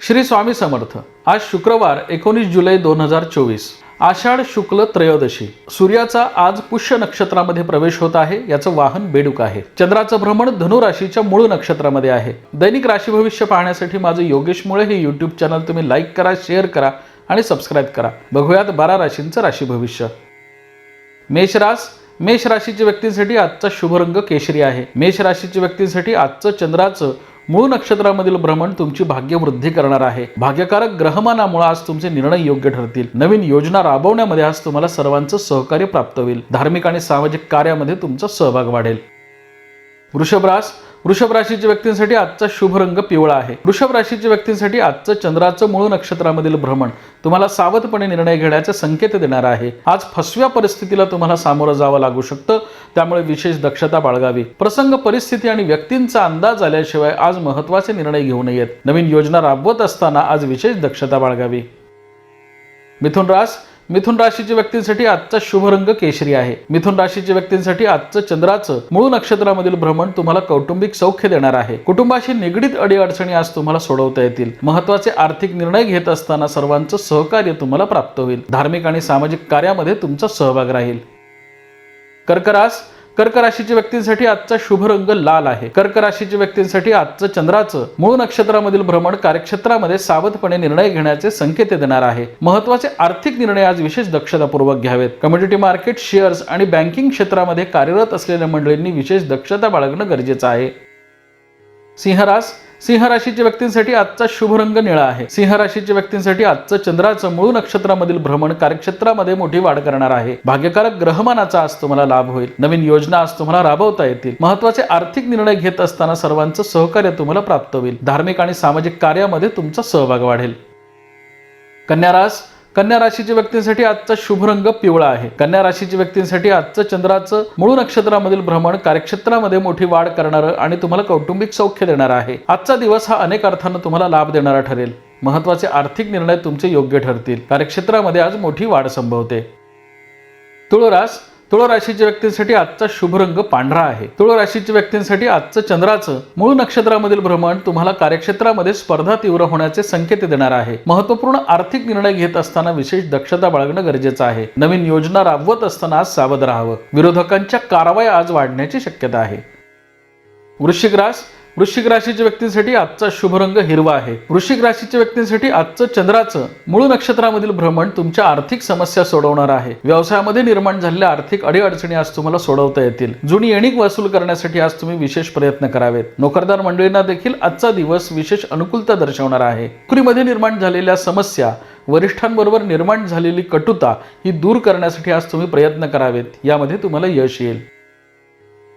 श्री स्वामी समर्थ. आज शुक्रवार एकोणीस जुलै दोन हजार चोवीस. आषाढ शुक्ल त्रयोदशी. सूर्याचा आज पुष्य नक्षत्रामध्ये प्रवेश होत आहे याचं वाहन बेडूक आहे. चंद्राचं भ्रमण धनु राशीच्या मूळ नक्षत्रामध्ये आहे. दैनिक राशी भविष्य पाहण्यासाठी माझं योगेश मुळे हे युट्यूब चॅनल तुम्ही लाईक करा शेअर करा आणि सबस्क्राईब करा. बघूयात बारा राशींचं राशी भविष्य. मेषरास मेष राशीच्या व्यक्तींसाठी आजचा शुभ रंग केशरी आहे. मेष राशीच्या व्यक्तींसाठी आजचं चंद्राचं मूळ नक्षत्रामधील भ्रमण तुमची भाग्यवृद्धी करणार आहे. भाग्यकारक ग्रहमानामुळे आज तुमचे निर्णय योग्य ठरतील. नवीन योजना राबवण्यामध्ये आज तुम्हाला सर्वांचं सहकार्य प्राप्त होईल. धार्मिक आणि सामाजिक कार्यामध्ये तुमचा सहभाग वाढेल. वृषभरास वृषभ राशीच्या व्यक्तींसाठी आजचा शुभ रंग पिवळा आहे. वृषभ राशीच्या व्यक्तींसाठी आजचं चंद्राचं मूळ नक्षत्रामधील भ्रमण तुम्हाला सावधपणे निर्णय घेण्याचे संकेत देणार आहे. आज फसव्या परिस्थितीला तुम्हाला सामोरं जावं लागू शकतं. त्यामुळे विशेष दक्षता बाळगावी. प्रसंग परिस्थिती आणि व्यक्तींचा अंदाज आल्याशिवाय आज महत्त्वाचे निर्णय घेऊ नयेत. नवीन योजना राबवत असताना आज विशेष दक्षता बाळगावी. मिथुन रास मिथुन राशीच्या व्यक्तींसाठी आजचा शुभ रंग केशरी आहे. मिथुन राशीच्या व्यक्तींसाठी आजचं चंद्राचं मूळ नक्षत्रामधील भ्रमण तुम्हाला कौटुंबिक सौख्य देणार आहे. कुटुंबाशी निगडीत अडीअडचणी आज तुम्हाला सोडवता येतील. महत्त्वाचे आर्थिक निर्णय घेत असताना सर्वांचं सहकार्य तुम्हाला प्राप्त होईल. धार्मिक आणि सामाजिक कार्यामध्ये तुमचा सहभाग राहील. कर्करास कर्क राशीच्या व्यक्तींसाठी आजचा शुभ रंग लाल आहे. कर्क राशीच्या व्यक्तींसाठी आजचं चंद्राचं मूळ नक्षत्रामधील भ्रमण कार्यक्षेत्रामध्ये सावधपणे निर्णय घेण्याचे संकेत देणार आहे. महत्त्वाचे आर्थिक निर्णय आज विशेष दक्षतापूर्वक घ्यावेत. कम्युनिटी मार्केट शेअर्स आणि बँकिंग क्षेत्रामध्ये कार्यरत असलेल्या मंडळींनी विशेष दक्षता बाळगणं गरजेचं आहे. सिंहरास सिंह राशीच्या व्यक्तींसाठी आजचा शुभ रंग निळा आहे. सिंह राशीच्या व्यक्तींसाठी आजचं चंद्राचं मूळ नक्षत्रामधील भ्रमण कार्यक्षेत्रामध्ये मोठी वाढ करणार आहे. भाग्यकारक ग्रहमानाचा आज तुम्हाला लाभ होईल. नवीन योजना आज तुम्हाला राबवता येतील. महत्त्वाचे आर्थिक निर्णय घेत असताना सर्वांचं सहकार्य तुम्हाला प्राप्त होईल. धार्मिक आणि सामाजिक कार्यामध्ये तुमचा सहभाग वाढेल. कन्यारास कन्या राशीच्या व्यक्तींसाठी आजचा शुभ रंग पिवळा आहे. कन्या राशीच्या व्यक्तींसाठी आजचं चंद्राचं मूळ नक्षत्रामधील भ्रमण कार्यक्षेत्रामध्ये मोठी वाढ करणारं आणि तुम्हाला कौटुंबिक सौख्य देणार आहे. आजचा दिवस हा अनेक अर्थानं तुम्हाला लाभ देणारा ठरेल. महत्त्वाचे आर्थिक निर्णय तुमचे योग्य ठरतील. कार्यक्षेत्रामध्ये आज मोठी वाढ संभवते. तुळरास तुळ राशीच्या व्यक्तींसाठी आजचा शुभ रंग पांढरा आहे. तुळ राशीच्या व्यक्तींसाठी आजचं चंद्राचं मूळ नक्षत्रामधील भ्रमण तुम्हाला कार्यक्षेत्रामध्ये स्पर्धा तीव्र होण्याचे संकेत देणार आहे. महत्त्वपूर्ण आर्थिक निर्णय घेत असताना विशेष दक्षता बाळगणं गरजेचं आहे. नवीन योजना राबवत असताना आज सावध राहावं. विरोधकांच्या कारवाई आज वाढण्याची शक्यता आहे. वृश्चिक रास वृश्चिक राशीच्या व्यक्तींसाठी आजचा शुभ रंग हिरवा आहे. वृश्चिक राशीच्या व्यक्तींसाठी आजचं चंद्राचं मूळ नक्षत्रामधील भ्रमण तुमच्या आर्थिक समस्या सोडवणार आहे. व्यवसायामध्ये निर्माण झालेल्या आर्थिक अडीअडचणी आज तुम्हाला सोडवता येतील. जुनी येणीक वसूल करण्यासाठी आज तुम्ही विशेष प्रयत्न करावेत. नोकरदार मंडळींना देखील आजचा दिवस विशेष अनुकूलता दर्शवणार आहे. नोकरीमध्ये निर्माण झालेल्या समस्या वरिष्ठांबरोबर निर्माण झालेली कटुता ही दूर करण्यासाठी आज तुम्ही प्रयत्न करावेत. यामध्ये तुम्हाला यश येईल.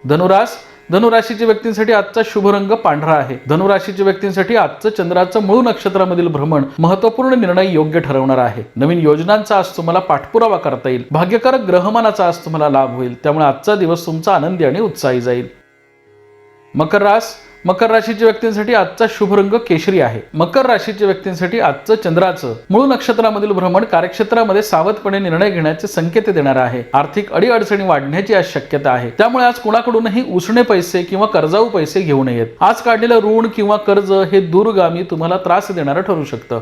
धनुरास धनुराशीच्या व्यक्तींसाठी आजचा शुभ रंग पांढरा आहे. धनुराशीच्या व्यक्तींसाठी आजचं चंद्राचं मूळ नक्षत्रामधील भ्रमण महत्त्वपूर्ण निर्णय योग्य ठरवणार आहे. नवीन योजनांचा आज तुम्हाला पाठपुरावा करता येईल. भाग्यकारक ग्रहमानाचा आज तुम्हाला लाभ होईल. त्यामुळे आजचा दिवस तुमचा आनंदी आणि उत्साही जाईल. मकर रास मकर राशीच्या व्यक्तींसाठी आजचा शुभ रंग केशरी आहे. मकर राशीच्या व्यक्तींसाठी आजचं चंद्राचं मूळ नक्षत्रामधील भ्रमण कार्यक्षेत्रामध्ये सावधपणे निर्णय घेण्याचे संकेत देणार आहे. आर्थिक अडीअडचणी वाढण्याची आज शक्यता आहे. त्यामुळे आज कुणाकडूनही उसणे पैसे किंवा कर्जाऊ पैसे घेऊ नयेत. आज काढलेलं ऋण किंवा कर्ज हे दूरगामी तुम्हाला त्रास देणारं ठरू शकतं.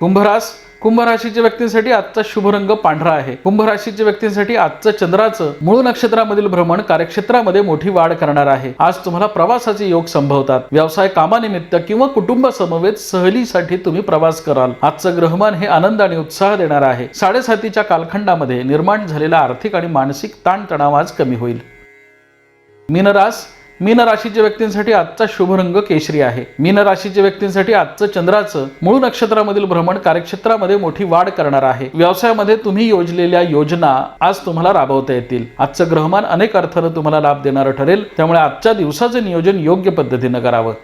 कुंभरास कुंभ राशीच्या व्यक्तींसाठी आजचा शुभ रंग पांढरा आहे. कुंभ राशीच्या व्यक्तींसाठी आजचं चंद्राचं मूळ नक्षत्रामधील भ्रमण कार्यक्षेत्रामध्ये मोठी वाढ करणार आहे. आज तुम्हाला प्रवासाचे योग संभवतात. व्यवसाय कामानिमित्त किंवा कुटुंबासमवेत सहलीसाठी तुम्ही प्रवास कराल. आजचं ग्रहमान हे आनंद आणि उत्साह देणार आहे. साडेसातीच्या कालखंडामध्ये निर्माण झालेला आर्थिक आणि मानसिक ताणतणाव आज कमी होईल. मीनरास मीन राशीच्या व्यक्तींसाठी आजचा शुभ रंग केशरी आहे. मीन राशीच्या व्यक्तींसाठी आजचं चंद्राचं मूळ नक्षत्रामधील भ्रमण कार्यक्षेत्रामध्ये मोठी वाढ करणार आहे. व्यवसायामध्ये तुम्ही योजलेल्या योजना आज तुम्हाला राबवता येतील. आजचं ग्रहमान अनेक अर्थानं तुम्हाला लाभ देणारं ठरेल. त्यामुळे आजच्या दिवसाचं नियोजन योग्य पद्धतीनं करावं.